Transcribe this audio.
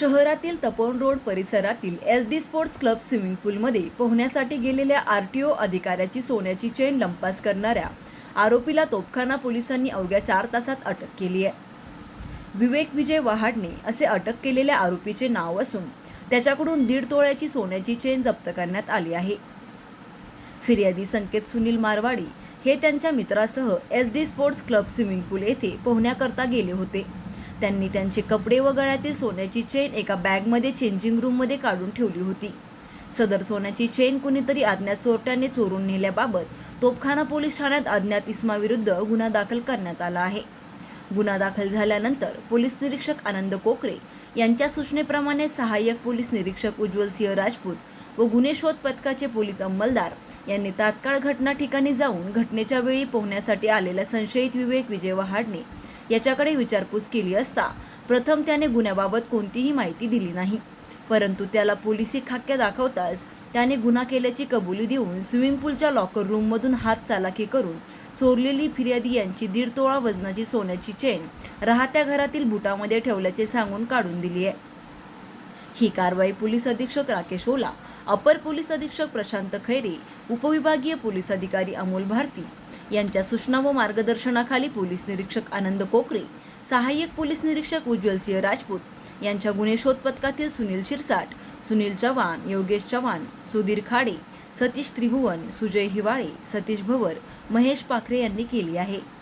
शहरातील तपोवन रोड परिसरातील S D sports club swimming पूलमध्ये पोहण्यासाठी गेलेल्या आर टी ओ अधिकाऱ्याची सोन्याची चेन लंपास करणाऱ्या आरोपीला तोपखाना पोलिसांनी अवघ्या चार तासात अटक केली आहे. विवेक विजय वहाडणे असे अटक केलेल्या आरोपीचे नाव असून त्याच्याकडून दीड तोळ्याची सोन्याची चेन जप्त करण्यात आली आहे. फिर्यादी संकेत सुनील मारवाडी हे त्यांच्या मित्रासह S D sports club swimming pool येथे पोहण्याकरता गेले होते. त्यांनी त्यांचे कपडे व गळ्यातील सोन्याची चेन एका बॅगमध्ये चेंजिंग रूममध्ये काढून ठेवली होती. सदर सोन्याची चेन कुणीतरी अज्ञात चोरट्याने चोरून नेल्याबाबत तोपखाना पोलीस ठाण्यात अज्ञात इस्माविरुद्ध गुन्हा दाखल करण्यात आला आहे. गुन्हा दाखल झाल्यानंतर पोलीस निरीक्षक आनंद कोकरे यांच्या सूचनेप्रमाणे सहाय्यक पोलीस निरीक्षक उज्ज्वल सिंह राजपूत व गुन्हे शोध पथकाचे पोलीस अंमलदार यांनी तात्काळ घटना ठिकाणी जाऊन घटनेच्या वेळी पोहण्यासाठी आलेल्या संशयित विवेक विजय वहाडणे याच्याकडे विचारपूस केली असता प्रथम त्याने गुन्ह्याबाबत कोणतीही माहिती दिली नाही. परंतु त्याला पोलिसी खाक्या दाखवताच त्याने गुन्हा केल्याची कबुली देऊन स्विमिंग पूलच्या लॉकर रूममधून हात चालाखी करून चोरलेली फिर्यादी यांची दीड तोळा वजनाची सोन्याची चेन राहत्या घरातील बुटामध्ये ठेवल्याचे सांगून काढून दिली आहे. ही कारवाई पोलीस अधीक्षक राकेश ओला अपर पोलीस अधीक्षक प्रशांत खैरे उपविभागीय पोलीस अधिकारी अमोल भारती यांच्या सूचना व मार्गदर्शनाखाली पोलीस निरीक्षक आनंद कोकरे सहाय्यक पोलीस निरीक्षक उज्ज्वल सिंह राजपूत यांच्या गुन्हे शोध पथकातील सुनील शिरसाट सुनील चव्हाण योगेश चव्हाण सुधीर खाडे सतीश त्रिभुवन सुजय हिवाळे सतीश भवर महेश पाखरे यांनी केली आहे.